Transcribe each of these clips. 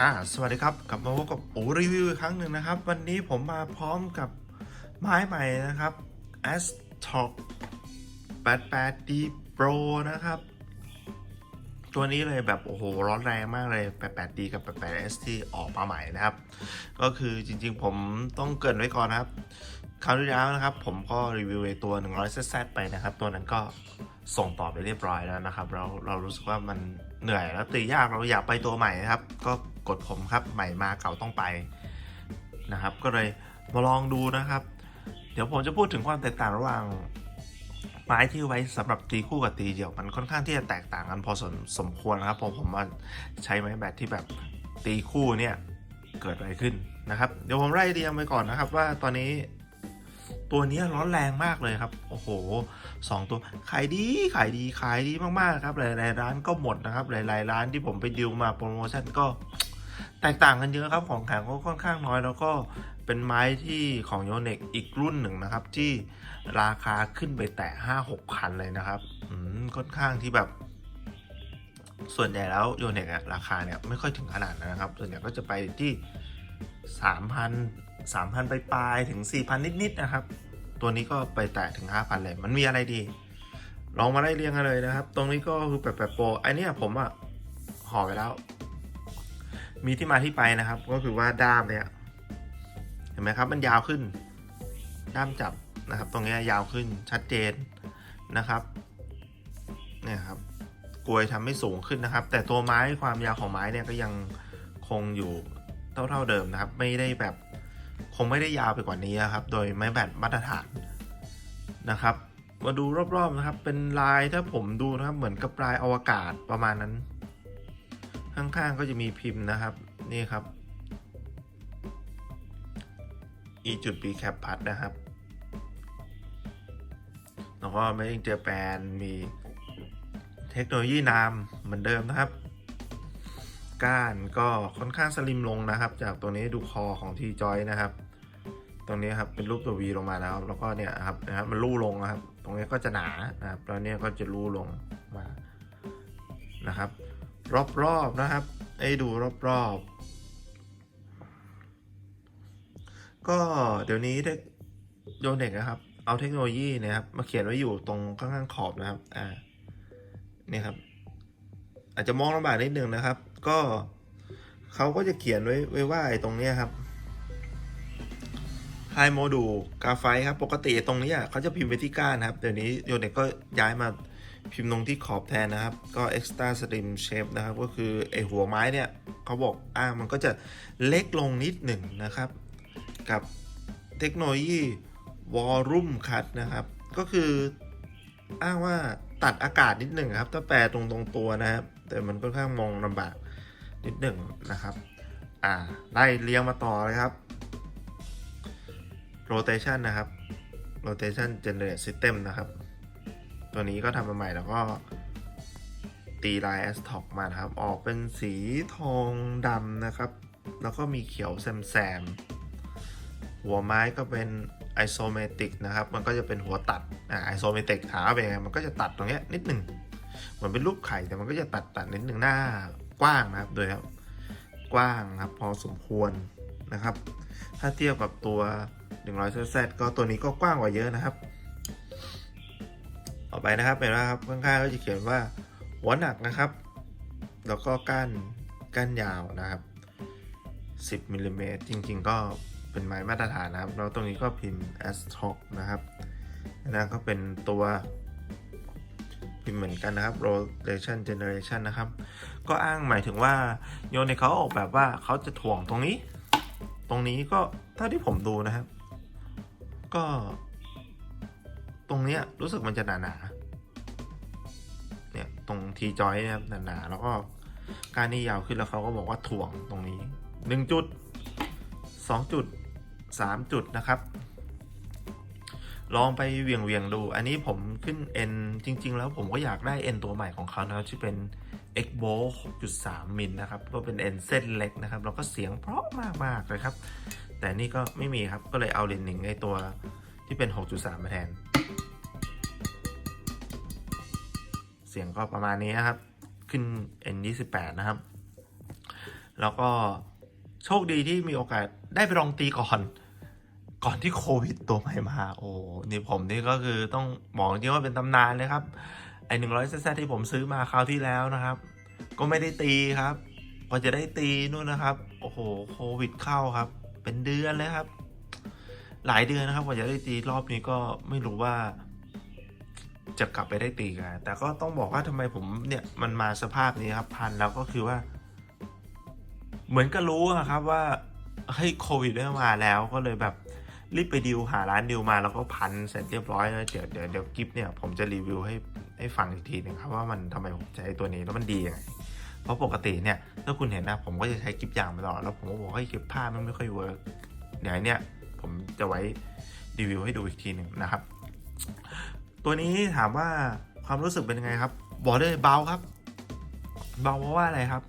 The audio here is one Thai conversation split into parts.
อ่าสวัสดีครับกลับมาพบกับโอรีวิวอีกครั้งหนึ่งนะครับ วันนี้ผมมาพร้อมกับไม้ใหม่นะครับ a s t o c 88D Pro นะครับ ตัวนี้เลยแบบโอ้โหร้อนแรงมากเลย 88D กับ 88S ที่ออกมาใหม่นะครับ ก็คือจริงๆผมต้องเกินไว้ก่อนนะครับ คราวที่แล้วนะครับ ผมก็รีวิวไอ้ตัว 100Z ไปนะครับ ตัวนั้นก็ส่งต่อไปเรียบร้อยแล้วนะครับ เราเรารู้สึกว่ามันเหนื่อยแล้วตียากเราอยากไปตัวใหม่นะครับ ก็ กดผมครับ ใหม่มาเก่าต้องไปนะครับ ก็เลยมาลองดูนะครับ เดี๋ยวผมจะพูดถึงความแตกต่างระหว่างไม้ที่ไว้สำหรับตีคู่กับตีเดี่ยวมันค่อนข้างที่จะแตกต่างกันพอสมสมควรนะครับผมผมมาใช้ไม้แบตที่แบบตีคู่เนี่ยเกิดอะไรขึ้นนะครับ เดี๋ยวผมไล่เรียงไปก่อนนะครับ ว่าตอนนี้ตัวนี้ร้อนแรงมากเลยครับ โอ้โหสองตัวขายดีขายดีขายดีมากๆครับ หลายๆร้านก็หมดนะครับ หลายๆร้านที่ผมไปดิวมาโปรโมชั่นก็ แตกต่างกันเยอะครับของแข็งก็ค่อนข้างน้อย แล้วก็เป็นไม้ที่ของโยเนกอีกรุ่นหนึ่งนะครับ ที่ราคาขึ้นไปแตะห้าหกพันเลยนะครับอืมค่อนข้างที่แบบส่วนใหญ่แล้วโยเนกราคาเนี่ยไม่ค่อยถึงขนาดนะครับ ส่วนใหญ่ก็จะไปที่สามพันสามพันไปปลายๆถึงสี่พันนิดๆนะครับ ตัวนี้ก็ไปแตะถึงห้าพันเลย มันมีอะไรดี ลองมาไล่เรียงกันเลยนะครับ ตรงนี้ก็คือแบบแบบโปรไอเนี้ยผมอะห่อไปแล้ว มีที่มาที่ไปนะครับ ก็คือว่าด้ามเนี่ยเห็นไหมครับ มันยาวขึ้น ด้ามจับนะครับ ตรงนี้ยาวขึ้นชัดเจนนะครับเนี่ยครับกลวยทำให้สูงขึ้นนะครับ แต่ตัวไม้ความยาวของไม้เนี่ยก็ยังคงอยู่เท่าๆเดิมนะครับ ไม่ได้แบบคงไม่ได้ยาวไปกว่านี้นะครับ โดยไม้แบตมาตรฐานนะครับ มาดูรอบๆนะครับ เป็นลายถ้าผมดูนะครับ เหมือนกับลายอวกาศประมาณนั้น ข้างๆก็จะมีพิมพ์นะครับ นี่ครับ e จุด b cap พัดนะครับ แล้วก็ไม่ได้เจอแปนมีเทคโนโลยีนามเหมือนเดิมนะครับ ก้านก็ค่อนข้างสลิมลงนะครับ จากตัวนี้ดูคอของทีจอยนะครับ ตรงนี้ครับเป็นรูปตัววีลงมาแล้ว แล้วก็เนี่ยครับนะครับมันลู่ลงนะครับ ตรงนี้ก็จะหนานะครับแล้วเนี่ยก็จะลู่ลงมานะครับ รอบๆนะครับ ให้ดูรอบๆ ก็เดี๋ยวนี้เทคโยเน็กนะครับ เอาเทคโนโลยีเนะครับ มาเขียนไว้อยู่ตรงข้างๆขอบนะครับ อ่าเนี่ยครับ อาจจะมองลำบากนิดนึงนะครับ ก็เขาก็จะเขียนไว้ไว้ว่าไอ้ตรงเนี้ยครับ High Module กาไฟครับ ปกติตรงนี้อะเขาจะพิมพ์ไว้ที่ก้านนะครับ เดี๋ยวนี้โยนเน็กก็ย้ายมาพิมพ์ลงที่ขอบแทนนะครับ ก็ extra slim shape นะครับ ก็คือไอหัวไม้เนี่ยเขาบอกอ่ามันก็จะเล็กลงนิดหนึ่งนะครับ กับเทคโนโลยี Volume Cut นะครับ ก็คืออ้างว่าตัดอากาศนิดหนึ่งครับ ถ้าแปลตรงตรงตัวนะครับ แต่มันค่อนข้างมองลำบากนิดหนึ่งนะครับ อ่าไล่เรียงมาต่อเลยครับ rotation นะครับ rotation generate system นะครับ ตัวนี้ก็ทำมาใหม่แล้วก็ตีลาย a s t o c มานะครับ ออกเป็นสีทองดำนะครับ แล้วก็มีเขียวแซมแซม หัวไม้ก็เป็น isometric นะครับ มันก็จะเป็นหัวตัดอ่า isometric ถามเป็นไงมันก็จะตัดตรงเนี้ยนิดหนึ่งเหมือนเป็นรูปไข่แต่มันก็จะตัดตัดนิดหนึ่งหน้ากว้างนะครับโดยครับกว้างครับพอสมควรนะครับ ถ้าเทียบกับตัว100 z ก็ตัวนี้ก็กว้างกว่าเยอะนะครับ ต่อไปนะครับเห็นไหมครับข้างๆก็จะเขียนว่าหัวหนักนะครับ แล้วก็ก้านก้านยาวนะครับ 10มิลลิเมตรจริง ๆ ก็ เป็นไม้มาตรฐานนะครับ แล้วตรงนี้ก็พิมพ์ ASTOC นะครับอันนั้นก็เป็นตัวพิมพ์เหมือนกันนะครับ rotation generation นะครับ ก็อ้างหมายถึงว่าโยนในเขาออกแบบว่าเขาจะถ่วงตรงนี้ ตรงนี้ก็เท่าที่ผมดูนะครับ ก็ ตรงเนี้ยรู้สึกมันจะหนาหนาๆเนี่ยตรงทีจอยนะครับหนาๆแล้วก็การนี่ยาวขึ้นแล้วเขาก็บอกว่าถ่วงตรงนี้หนึ่งจุดสองจุด สามจุดนะครับ ลองไปเวียงเวียงๆดู อันนี้ผมขึ้น N จริง ๆ แล้วผมก็อยากได้ N ตัวใหม่ของเขานะครับที่เป็น x b o 6.3 มิลนะครับ ก็เป็น N เส้นเล็กนะครับ แล้วก็เสียงเพราะมาก ๆ เลยครับ แต่นี่ก็ไม่มีครับ ก็เลยเอาเลนส์หนึ่งไอตัวที่เป็น 6.3 มาแทน เสียงก็ประมาณนี้นะครับ ขึ้น N 28นะครับ แล้วก็โชคดีที่มีโอกาสได้ไปลองตีก่อน ก่อนที่โควิดตัวใหม่มา โอ้นี่ผมนี่ก็คือต้องบอกจริงว่าเป็นตำนานเลยครับ ไอหนึ่งร้อยเซตที่ผมซื้อมาคราวที่แล้วนะครับ ก็ไม่ได้ตีครับกว่าจะได้ตีนู่นนะครับ โอ้โหโควิดเข้าครับ เป็นเดือนเลยครับ หลายเดือนนะครับกว่าจะได้ตีรอบนี้ก็ไม่รู้ว่า จะกลับไปได้ตีกันแต่ก็ต้องบอกว่าทำไมผมเนี่ยมันมาสภาพนี้ครับ พันแล้วก็คือว่า เหมือนก็รู้อะครับว่าเฮ้ยโควิดเริ่มมาแล้วก็เลยแบบ รีบไปดิวหาร้านดิวมาแล้วก็พันเสร็จเรียบร้อยแล้วเดี๋ยวเดี๋ยวเดี๋ยวกิฟเนี่ยผมจะรีวิวให้ให้ฟังอีกทีหนึ่งครับว่ามันทำไมผมใช้ตัวนี้แล้วมันดียังไงเพราะปกติเนี่ยถ้าคุณเห็นนะผมก็จะใช้กิฟยางมาตลอดแล้วผมก็บอกให้กิฟผ้ามันไม่ค่อยเวิร์กเดี๋ยวเนี่ยผมจะไว้รีวิวให้ดูอีกทีหนึ่งนะครับ ตัวนี้ถามว่าความรู้สึกเป็นยังไงครับบอกได้เลยเบาครับ เบาเพราะว่าอะไรครับ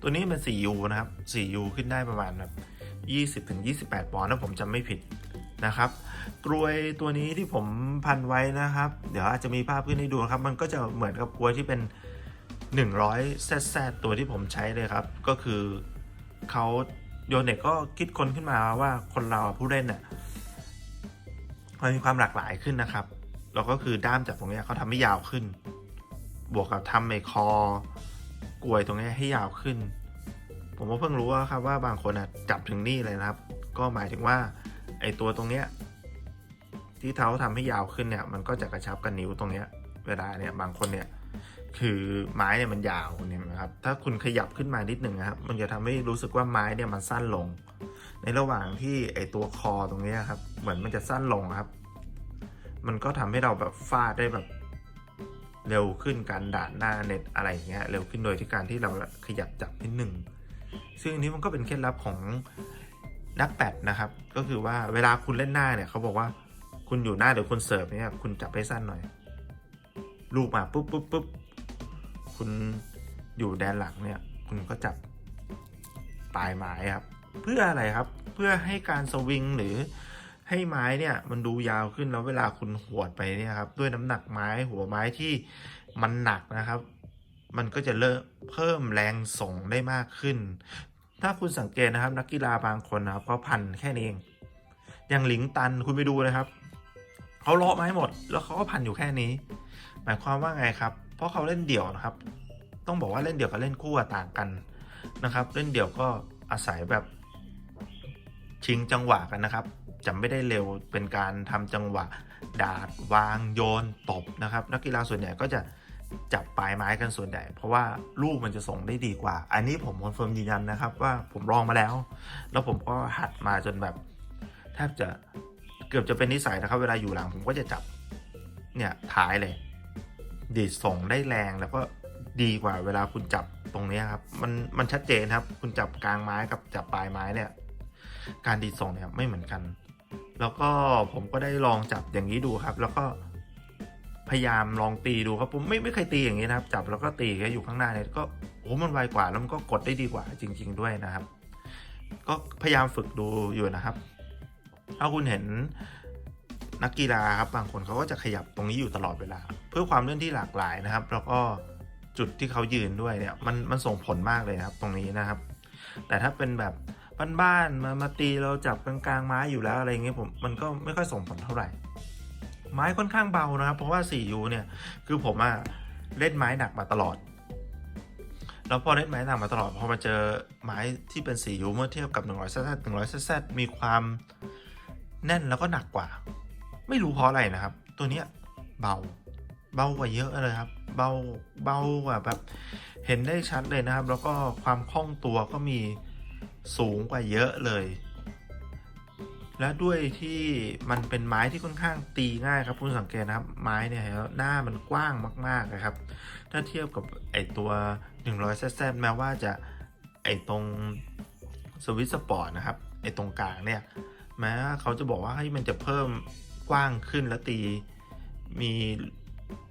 ตัวนี้เป็น 4U นะครับ 4U ขึ้นได้ประมาณแบบ20ถึง28 ปอนด์ถ้าผมจำไม่ผิด นะครับ กรวยตัวนี้ที่ผมพันไว้นะครับ เดี๋ยวอาจจะมีภาพขึ้นให้ดูครับ มันก็จะเหมือนกับกรวยที่เป็น 100แซแซตัวที่ผมใช้เลยครับ ก็คือเขาโยเน็ตก็คิดคนขึ้นมาว่าคนเราผู้เล่นเนี่ยมันมีความหลากหลายขึ้นนะครับแล้วก็คือด้ามจากตรงเนี้ยเขาทำให้ยาวขึ้น บวกกับทำไอคอกลวยตรงเนี้ยให้ยาวขึ้น ผมก็เพิ่งรู้ว่าครับว่าบางคนอะจับถึงนี่เลยนะครับ ก็หมายถึงว่า ไอตัวตรงเนี้ยที่เท้าทำให้ยาวขึ้นเนี่ย มันก็จะกระชับกับนิ้วตรงเนี้ย เวลาเนี่ยบางคนเนี่ย คือไม้เนี่ยมันยาวเนี่ยนะครับ ถ้าคุณขยับขึ้นมานิดหนึ่งนะครับ มันจะทำให้รู้สึกว่าไม้เนี่ยมันสั้นลง ในระหว่างที่ไอตัวคอตรงเนี้ยครับ เหมือนมันจะสั้นลงครับ มันก็ทำให้เราแบบฟาดได้แบบเร็วขึ้นการด่านหน้าเน็ตอะไรอย่างเงี้ยเร็วขึ้นโดยที่การที่เราขยับจับนิดหนึ่งซึ่งอันนี้มันก็เป็นเคล็ดลับของ นักแปดนะครับ ก็คือว่าเวลาคุณเล่นหน้าเนี่ยเขาบอกว่าคุณอยู่หน้าหรือคุณเสิร์ฟเนี่ยคุณจับให้สั้นหน่อย ลูกมาปุ๊บปุ๊บปุ๊บคุณอยู่แดนหลังเนี่ย คุณก็จับปลายไม้ครับ เพื่ออะไรครับ เพื่อให้การสวิงหรือให้ไม้เนี่ย มันดูยาวขึ้นแล้วเวลาคุณหวดไปเนี่ยครับ ด้วยน้ำหนักไม้หัวไม้ที่มันหนักนะครับ มันก็จะเริ่มเพิ่มแรงส่งได้มากขึ้น ถ้าคุณสังเกตนะครับ นักกีฬาบางคนนะครับเขาพันแค่นี้เองอย่างหลิงตันคุณไปดูเลยครับเขาเลาะไม้หมด แล้วเขาก็พันอยู่แค่นี้ หมายความว่าไงครับ เพราะเขาเล่นเดี่ยวนะครับ ต้องบอกว่าเล่นเดี่ยวกับเล่นคู่ต่างกันนะครับ เล่นเดี่ยวก็อาศัยแบบชิงจังหวะกันนะครับจะไม่ได้เร็วเป็นการทำจังหวะ ดาดวางโยนตบนะครับ นักกีฬาส่วนใหญ่ก็จะ จับปลายไม้กันส่วนใหญ่เพราะว่าลูกมันจะส่งได้ดีกว่า อันนี้ผมคอนเฟิร์มยืนยันนะครับ ว่าผมลองมาแล้ว แล้วผมก็หัดมาจนแบบแทบจะเกือบจะเป็นนิสัยนะครับ เวลาอยู่หลังผมก็จะจับเนี่ยท้ายเลย ดีดส่งได้แรงแล้วก็ดีกว่าเวลาคุณจับตรงนี้ครับ มันมันชัดเจนครับ คุณจับกลางไม้กับจับปลายไม้เนี่ย การดีดส่งเนี่ยไม่เหมือนกัน แล้วก็ผมก็ได้ลองจับอย่างนี้ดูครับ แล้วก็ พยายามลองตีดูครับผมไม่ไม่เคยตีอย่างนี้นะครับ จับแล้วก็ตีแค่อยู่ข้างหน้าเนี่ยก็โอ้มันไวกว่าแล้วมันก็กดได้ดีกว่าจริง ๆ ด้วยนะครับ ก็พยายามฝึกดูอยู่นะครับถ้าคุณเห็นนักกีฬาครับบางคนเขาก็จะขยับตรงนี้อยู่ตลอดเวลา เพื่อความเล่อนที่หลากหลายนะครับ แล้วก็จุดที่เขายืนด้วยเนี่ยมันมันส่งผลมากเลยนะครับตรงนี้นะครับ แต่ถ้าเป็นแบบบ้านๆมามาตีเราจับกลางๆไม้อยู่แล้วอะไรเงี้ยผมมันก็ไม่ค่อยส่งผลเท่าไหร่ ไม้ค่อนข้างเบานะครับ เพราะว่า 4U เนี่ย คือผมอะเล่นไม้หนักมาตลอด แล้วพอเล่นไม้หนักมาตลอด พอมาเจอไม้ที่เป็น 4U เมื่อเทียบกับ 100 z 100 z z มีความแน่นแล้วก็หนักกว่า ไม่รู้เพราะอะไรนะครับ ตัวเนี้ยเบา เบากว่าเยอะเลยครับ เบา เบากว่าแบบ เห็นได้ชัดเลยนะครับ แล้วก็ความคล่องตัวก็มีสูงกว่าเยอะเลย และด้วยที่มันเป็นไม้ที่ค่อนข้างตีง่ายครับคุณสังเกตนะครับ ไม้เนี่ยหน้ามันกว้างมากๆนะครับ ถ้าเทียบกับไอตัว100แซแม้ว่าจะไอตรงสวิตสปอร์ตนะครับไอตรงกลางเนี่ยแม้ว่าเขาจะบอกว่าให้มันจะเพิ่มกว้างขึ้นและตีมี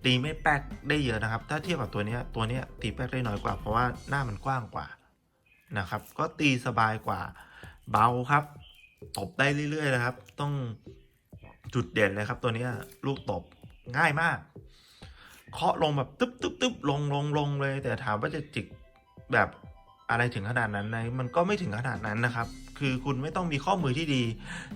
ตีไม่แป๊กได้เยอะนะครับ ถ้าเทียบกับตัวนี้ตัวนี้ตีแป๊กได้น้อยกว่า เพราะว่าหน้ามันกว้างกว่านะครับ ก็ตีสบายกว่าเบาครับ ตบได้เรื่อยๆนะครับ ต้องจุดเด่นเลยครับ ตัวนี้ลูกตบง่ายมาก เคาะลงแบบตึ๊บตึ๊บตึ๊บลงลงลงเลย แต่ถามว่าจะจิกแบบอะไรถึงขนาดนั้นไหมมันก็ไม่ถึงขนาดนั้นนะครับ คือคุณไม่ต้องมีข้อมือที่ดี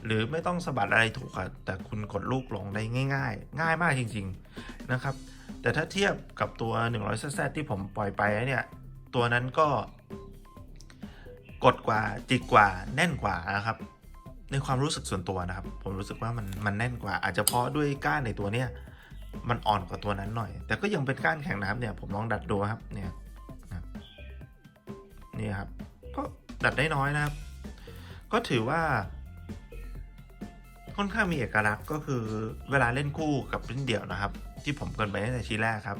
หรือไม่ต้องสะบัดอะไรถูกอะแต่คุณกดลูกลงได้ง่าย ๆ ง่ายมากจริง ๆนะครับ แต่ถ้าเทียบกับตัว100 z ที่ผมปล่อยไปเนี่ยตัวนั้นก็ กดกว่าจิกกว่าแน่นกว่านะครับ ในความรู้สึกส่วนตัวนะครับ ผมรู้สึกว่ามันมันแน่นกว่า อาจจะเพราะด้วยก้านในตัวเนี้ยมันอ่อนกว่าตัวนั้นหน่อย แต่ก็ยังเป็นก้านแข็งนะครับเนี่ยผมลองดัดดูครับเนี่ยนะครับนี่ครับ ก็ดัดได้น้อยนะครับ ก็ถือว่า ค่อนข้างมีเอกลักษณ์ก็คือเวลาเล่นคู่กับเล่นเดี่ยวนะครับ ที่ผมเกินไปตั้งแต่ทีแรกครับ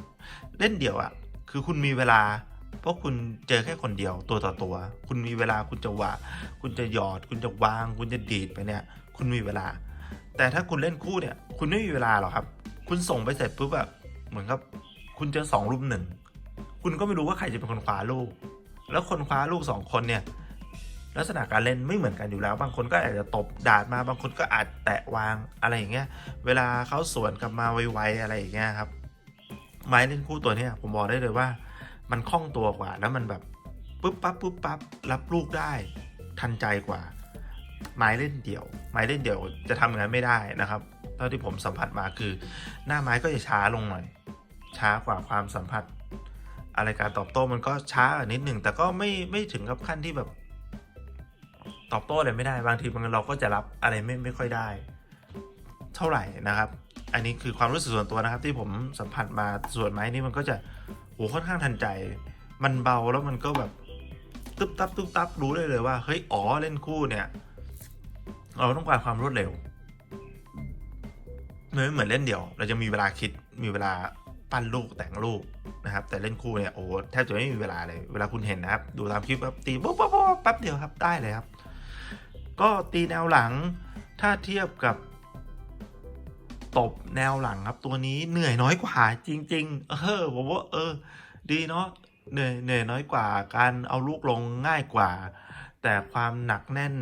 เล่นเดี่ยวอะ่ะ คือคุณมีเวลา เพราะคุณเจอแค่คนเดียวตัวต่อตัว คุณมีเวลาคุณจะว่าคุณจะหยอด คุณจะวาง คุณจะดีดไปเนี่ย คุณมีเวลา แต่ถ้าคุณเล่นคู่เนี่ย คุณไม่มีเวลาหรอกครับ คุณส่งไปเสร็จปุ๊บแบบเหมือนกับ คุณเจอสองรุมหนึ่งคุณก็ไม่รู้ว่าใครจะเป็นคนคว้าลูก แล้วคนคว้าลูกสองคนเนี่ยลักษณะการเล่นไม่เหมือนกันอยู่แล้ว บางคนก็อาจจะตบดาดมา บางคนก็อาจแตะวางอะไรอย่างเงี้ย เวลาเขาสวนกลับมาไวๆอะไรอย่างเงี้ยครับ ไม้เล่นคู่ตัวเนี้ยผมบอกได้เลยว่า มันคล่องตัวกว่า แล้วมันแบบปุ๊บปั๊บปุ๊บปั๊บรับลูกได้ทันใจกว่า ไม้เล่นเดี่ยว ไม้เล่นเดี่ยวจะทำอย่างนั้นไม่ได้นะครับเท่าที่ผมสัมผัสมาคือ หน้าไม้ก็จะช้าลงหน่อย ช้ากว่าความสัมผัส อะไรการตอบโต้มันก็ช้านิดหนึ่งแต่ก็ไม่ไม่ถึงกับขั้นที่แบบ ตอบโต้อะไรไม่ได้บางทีมันเราก็จะรับอะไรไม่ไม่ค่อยได้ เท่าไหร่นะครับ อันนี้คือความรู้สึกส่วนตัวนะครับ ที่ผมสัมผัสมาส่วนไม้นี่มันก็จะ โหค่อนข้างทันใจ มันเบาแล้วมันก็แบบตึ๊บตับตึ๊บตับรู้ได้เลยว่าเฮ้ยอ๋อเล่นคู่เนี่ย เราต้องการความรวดเร็วไม่เหมือนเล่นเดี่ยว เราจะมีเวลาคิดมีเวลาปั้นลูกแต่งลูกนะครับ แต่เล่นคู่เนี่ยโอ้แทบจะไม่มีเวลาเลย เวลาคุณเห็นนะครับ ดูตามคลิปแบบตีปุ๊บปุ๊บปุ๊บแป๊บเดียวครับได้เลยครับ ก็ตีแนวหลังถ้าเทียบกับ ตบแนวหลังครับ ตัวนี้เหนื่อยน้อยกว่าจริง ๆ เออผมว่าเออ ดีเนาะเหนื่อยเหนื่อยน้อยกว่าการเอาลูกลงง่ายกว่า แต่ความหนักแน่น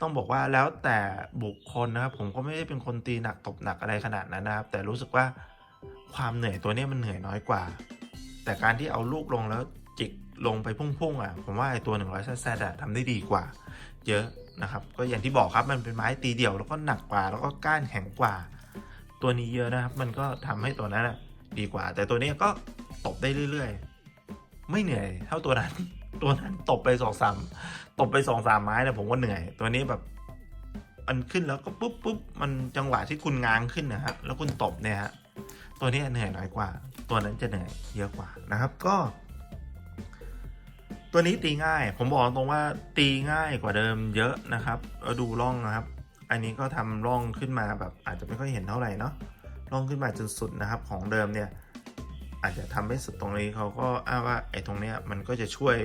ต้องบอกว่าแล้วแต่บุคคลนะครับผมก็ไม่ได้เป็นคนตีหนักตบหนักอะไรขนาดนั้นนะครับ แต่รู้สึกว่าความเหนื่อยตัวนี้มันเหนื่อยน้อยกว่า แต่การที่เอาลูกลงแล้วจิกลงไปพุ่งๆอะผมว่าไอ้ตัว 100แซดอะทำได้ดีกว่า เยอะนะครับ ก็อย่างที่บอกครับมันเป็นไม้ตีเดี่ยวแล้วก็หนักกว่า แล้วก็ก้านแข็งกว่า ตัวนี้เยอะนะครับ มันก็ทำให้ตัวนั้นดีกว่า แต่ตัวนี้ก็ตบได้เรื่อยๆ ไม่เหนื่อยเท่าตัวนั้น ตัวนั้นตบไปสองสามตบไปสองสามไม้เนี่ยผมก็เหนื่อย ตัวนี้แบบมันขึ้นแล้วก็ปุ๊บปุ๊บมันจังหวะที่คุณง้างขึ้นนะฮะแล้วคุณตบเนี่ยฮะตัวนี้เหนื่อยน้อยกว่า ตัวนั้นจะเหนื่อยเยอะกว่านะครับก็ ตัวนี้ตีง่าย ผมบอกตรงว่าตีง่ายกว่าเดิมเยอะนะครับดูร่องนะครับ อันนี้ก็ทำร่องขึ้นมาแบบอาจจะไม่ค่อยเห็นเท่าไหร่เนาะร่องขึ้นมาจนสุดนะครับ ของเดิมเนี่ยอาจจะทำให้สุดตรงนี้เขาก็อ้างว่าไอ้ตรงเนี้ยมันก็จะช่วย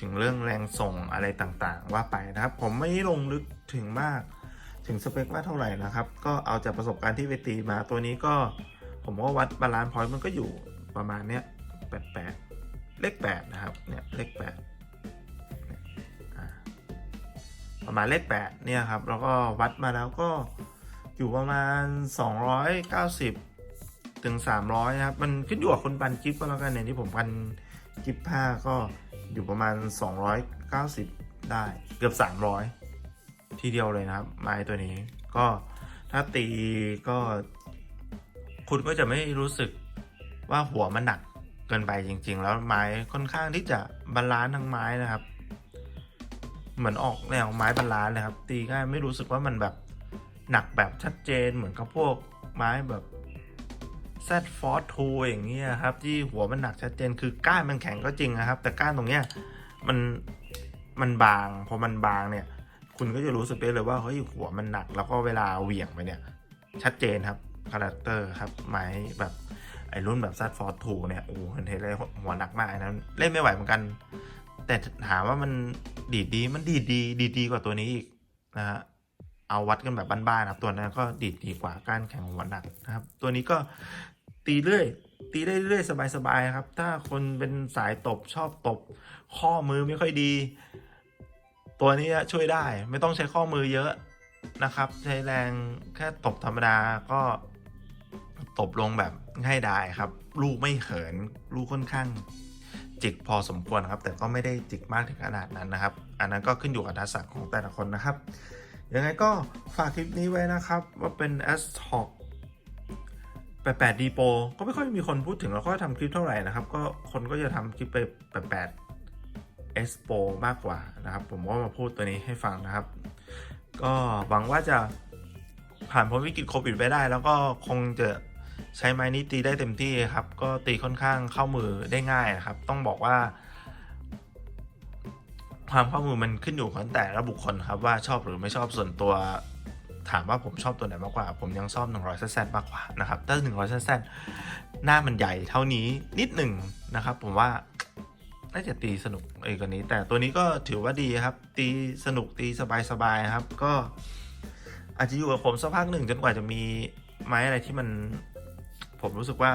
ถึงเรื่องแรงส่งอะไรต่างๆ ว่าไปนะครับ ผมไม่ลงลึกถึงมากถึงสเปคว่าเท่าไหร่นะครับ ก็เอาจากประสบการณ์ที่ไปตีมาตัวนี้ก็ ผมก็วัดบาลานซ์พอยต์มันก็อยู่ประมาณเนี้ยแปดแปดเลขแปดนะครับเนี่ยเลขแปด ประมาณเลขแปดเนี่ยครับแล้วก็วัดมาแล้วก็อยู่ประมาณ 290 ถึง 300 นะครับ มันขึ้นอยู่กับคนปันกิฟก็แล้วกันเนี่ยที่ผมปันกิฟผ้าก็อยู่ประมาณ 290 ได้เกือบ 300 ทีเดียวเลยนะครับ ไม้ตัวนี้ก็ถ้าตีก็ คุณก็จะไม่รู้สึกว่าหัวมันหนักเกินไปจริง ๆ แล้วไม้ค่อนข้างที่จะบาลานซ์ทั้งไม้นะครับ เหมือนออกแนวไม้บาลานซ์เลยครับ ตีง่ายไม่รู้สึกว่ามันแบบหนักแบบชัดเจนเหมือนกับพวกไม้แบบ Z Force 2อย่างเงี้ยครับ ที่หัวมันหนักชัดเจนคือก้านมันแข็งก็จริงนะครับ แต่ก้านตรงเนี้ยมันมันบางพอมันบางเนี่ย คุณก็จะรู้สึกได้เลยว่าเฮ้ยหัวมันหนัก แล้วก็เวลาเหวี่ยงไปเนี่ย ชัดเจนครับคาแรคเตอร์ครับไม้แบบไอรุ่นแบบซัดฟอร์ทูเนี่ยโอ้โหเห็นเทเลยหัวหนักมากอันนั้นเล่นไม่ไหวเหมือนกัน แต่ถามว่ามันดีดดีมันดีดดีดีดีกว่าตัวนี้อีกนะฮะเอาวัดกันแบบบ้านๆครับตัวนั้นก็ดีดดีกว่ากานแข็งหัวหนักนะครับ ตัวนี้ก็ตีเรื่อยตีได้เรื่อยสบายๆครับ ถ้าคนเป็นสายตบชอบตบ ข้อมือไม่ค่อยดี ตัวนี้ช่วยได้ไม่ต้องใช้ข้อมือเยอะนะครับ ใช้แรงแค่ตบธรรมดาก็ตบลงแบบง่ายดายครับ ลูกไม่เหินลูกค่อนข้าง จิกพอสมควรนะครับ แต่ก็ไม่ได้จิกมากถึงขนาดนั้นนะครับ อันนั้นก็ขึ้นอยู่กับทักษะของแต่ละคนนะครับยังไงก็ฝากคลิปนี้ไว้นะครับ ว่าเป็น s t o k 88 d p o ก็ไม่ค่อยมีคนพูดถึงแล้วก็ทำคลิปเท่าไหร่นะครับ ก็คนก็จะทำคลิปไป 88 s p o มากกว่านะครับ ผมก็มาพูดตัวนี้ให้ฟังนะครับ ก็หวังว่าจะผ่านพ้นวิกฤตโควิดไปได้ แล้วก็คงจะ ใช้ไม้นี้ตีได้เต็มที่ครับ ก็ตีค่อนข้างเข้ามือได้ง่ายนะครับ ต้องบอกว่า ความเข้ามือมันขึ้นอยู่กับแต่ละบุคคลครับว่าชอบหรือไม่ชอบส่วนตัว ถามว่าผมชอบตัวไหนมากกว่า ผมยังชอบ100แซดมากกว่านะครับถ้า100แซดหน้ามันใหญ่เท่านี้นิดหนึ่งนะครับ ผมว่าน่าจะตีสนุกไอ้กว่านี้ แต่ตัวนี้ก็ถือว่าดีครับ ตีสนุกตีสบายๆครับ ก็อาจจะอยู่กับผมสักพักหนึ่งจนกว่าจะมีไม้อะไรที่มัน ผมรู้สึกว่า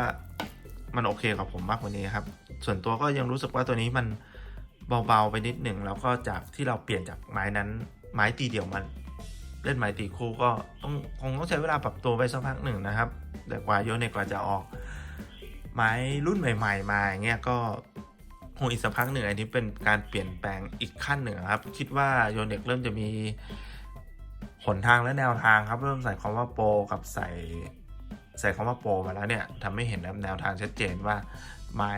มันโอเคกับผมมากกว่านี้ครับ ส่วนตัวก็ยังรู้สึกว่าตัวนี้มันเบาๆไปนิดหนึ่งแล้วก็จากที่เราเปลี่ยนจากไม้นั้น ไม้ตีเดี่ยวมันเล่นไม้ตีคู่ก็ต้องคงต้องใช้เวลาปรับตัวไปสักพักหนึ่งนะครับ แต่กว่าโยเนกว่าจะออก ไม้รุ่นใหม่ ๆ มาอย่างเงี้ยก็คงอีกสักพักหนึ่งอันนี้เป็นการเปลี่ยนแปลงอีกขั้นหนึ่งครับ คิดว่าโยเนกเริ่มจะมีหนทางและแนวทางครับ เริ่มใส่คำว่าโปรกับใส่ ใส่คำว่าโปรมาแล้วเนี่ยทำให้เห็นแนวทางชัดเจนว่าไม้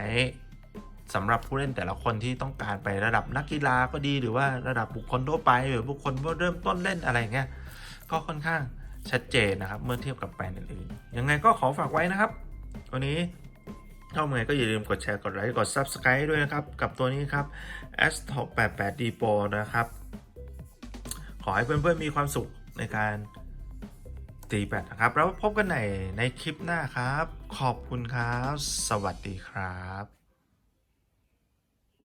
สำหรับผู้เล่นแต่ละคนที่ต้องการไประดับนักกีฬาก็ดีหรือว่าระดับบุคคลทั่วไปหรือบุคคลว่าเริ่มต้นเล่นอะไรเงี้ยก็ค่อนข้างชัดเจนนะครับ เมื่อเทียบกับแบรนด์อื่นๆยังไงก็ขอฝากไว้นะครับ วันนี้เข้ามาก็อย่าลืมกดแชร์กดไลค์กด Subscribe ด้วยนะครับ กับตัวนี้ครับ s t o p 88 d p o นะครับ ขอให้เพื่อนๆมีความสุขในการ ตีแบดนะครับ แล้วพบกันในในคลิปหน้าครับ ขอบคุณครับ สวัสดีครับ